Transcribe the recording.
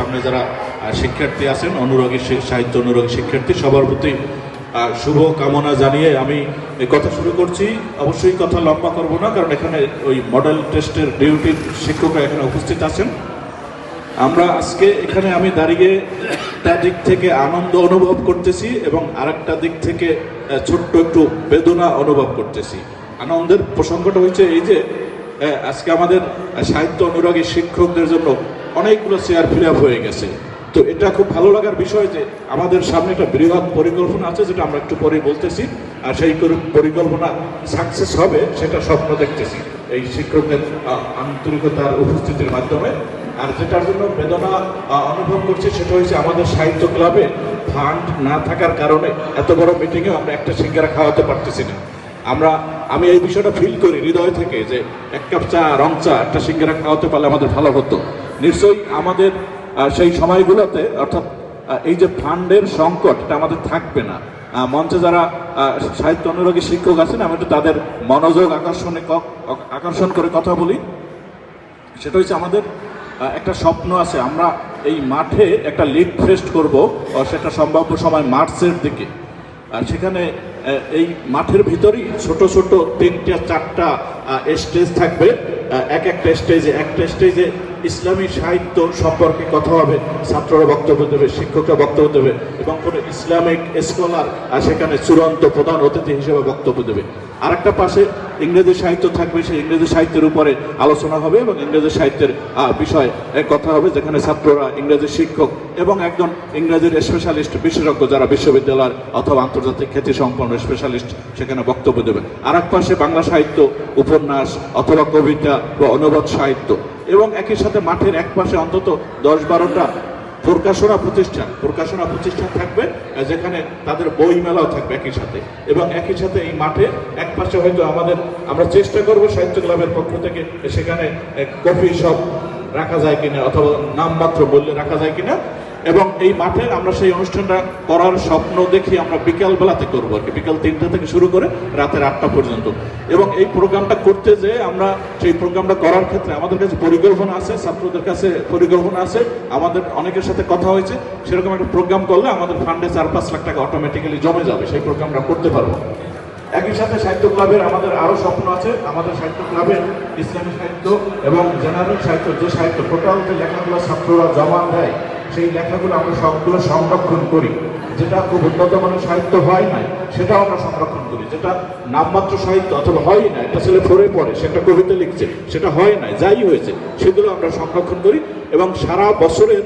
সামনে যারা শিক্ষার্থী আছেন, অনুরাগী সাহিত্য অনুরাগী শিক্ষার্থী, সবার প্রতি শুভ কামনা জানিয়ে আমি কথা শুরু করছি। অবশ্যই কথা লম্বা করব না, কারণ এখানে ওই মডেল টেস্টের ডিউটির শিক্ষকরা এখানে উপস্থিত আছেন। আমরা আজকে এখানে আমি দাঁড়িয়ে একটা দিক থেকে আনন্দ অনুভব করতেছি এবং আরেকটা দিক থেকে ছোট্ট একটু বেদনা অনুভব করতেছি। আনন্দের প্রসঙ্গটা হয়েছে এই যে আজকে আমাদের সাহিত্য অনুরাগী শিক্ষকদের জন্য অনেকগুলো চেয়ার ফিল হয়ে গেছে। তো এটা খুব ভালো লাগার বিষয় যে আমাদের সামনে একটা বৃহৎ পরিকল্পনা আছে, যেটা আমরা একটু পরে বলতেছি। আর সেই পরিকল্পনা সাকসেস হবে, সেটা স্বপ্ন দেখতেছি। এই শিক্ষকদের আন্তরিকতার উপস্থিতির মাধ্যমে। আর যেটার জন্য বেদনা অনুভব করছি, সেটা হচ্ছে আমাদের সাহিত্য ক্লাবে ফান্ড না থাকার কারণে এত বড় মিটিংয়ে আমরা একটা সিঙ্গারা খাওয়াতে পারতেছি না। আমরা, আমি এই বিষয়টা ফিল করি হৃদয় থেকে যে এক কাপ চা, রং চা, একটা সিঙ্গারা খাওয়াতে পারলে আমাদের ভালো হতো। নিশ্চয়ই আমাদের সেই সময়গুলোতে, অর্থাৎ এই যে ফান্ডের সংকট, এটা আমাদের থাকবে না। মঞ্চে যারা সাহিত্য অনুরাগী শিক্ষক আছেন, আমি একটু তাদের মনোযোগ আকর্ষণে আকর্ষণ করে কথা বলি। সেটা হচ্ছে আমাদের একটা স্বপ্ন আছে, আমরা এই মাঠে একটা লিগ ফেস্ট করব সেটা সম্ভাব্য সময় মার্চের দিকে। আর সেখানে এই মাঠের ভিতরেই ছোট ছোট তিনটা চারটা স্টেজ থাকবে। এক একটা স্টেজে একটা স্টেজে ইসলামী সাহিত্য সম্পর্কে কথা হবে, ছাত্ররা বক্তব্য দেবে, শিক্ষকরা বক্তব্য দেবে, এবং কোনো ইসলামিক স্কলার সেখানে চূড়ান্ত প্রধান অতিথি হিসেবে বক্তব্য দেবে। আর একটা পাশে ইংরেজি সাহিত্য থাকবে, সেই ইংরেজি সাহিত্যের উপরে আলোচনা হবে, এবং ইংরেজি সাহিত্যের বিষয়ে কথা হবে, যেখানে ছাত্ররা ইংরেজি শিক্ষক এবং একজন ইংরেজির স্পেশালিস্ট বিশেষজ্ঞ যারা বিশ্ববিদ্যালয়ের অথবা আন্তর্জাতিক খ্যাতি সম্পন্ন স্পেশালিস্ট সেখানে বক্তব্য দেবে। আর এক পাশে বাংলা সাহিত্য, উপন্যাস অথবা কবিতা বা অনুবাদ সাহিত্য। এবং একই সাথে মাঠের এক পাশে অন্তত দশ বারোটা প্রকাশনা প্রতিষ্ঠান প্রকাশনা প্রতিষ্ঠান থাকবে যেখানে তাদের বই মেলাও থাকবে একই সাথে। এবং একই সাথে এই মাঠে এক পাশে হয়তো আমাদের, আমরা চেষ্টা করব সাহিত্য ক্লাবের পক্ষ থেকে সেখানে কফি শপ রাখা যায় কিনা, অথবা নামমাত্র বললে রাখা যায় কিনা এবং এই মাঠে আমরা সেই অনুষ্ঠানটা করার স্বপ্ন দেখি আমরা বিকাল বেলাতে করব আর কি। বিকাল তিনটা থেকে শুরু করে রাতের আটটা পর্যন্ত। এবং এই প্রোগ্রামটা করতে যে আমরা সেই প্রোগ্রামটা করার ক্ষেত্রে আমাদের কাছে পরিকল্পনা আছে, ছাত্রদের কাছে পরিকল্পনা আছে, আমাদের অনেকের সাথে কথা হয়েছে। সেরকম একটা প্রোগ্রাম করলে আমাদের ফান্ডে চার পাঁচ লাখ টাকা অটোমেটিক্যালি জমে যাবে। সেই প্রোগ্রামটা করতে পারব। একই সাথে সাহিত্য ক্লাবের আমাদের আরও স্বপ্ন আছে। আমাদের সাহিত্য ক্লাবের ইসলামী সাহিত্য এবং জেনারেল সাহিত্য, যে সাহিত্য টোটাল যে লেখাগুলো ছাত্ররা জমা দেয় সেই লেখাগুলো আমরা সবগুলো সংরক্ষণ করি। যেটা খুব উন্নত মানের সাহিত্য হয় না সেটাও আমরা সংরক্ষণ করি। যেটা নামমাত্র সাহিত্য অথবা হয় না একটা ছেলে পড়ে পড়ে সেটা কবিতা লিখছে, সেটা হয় না যাই হয়েছে, সেগুলো আমরা সংরক্ষণ করি এবং সারা বছরের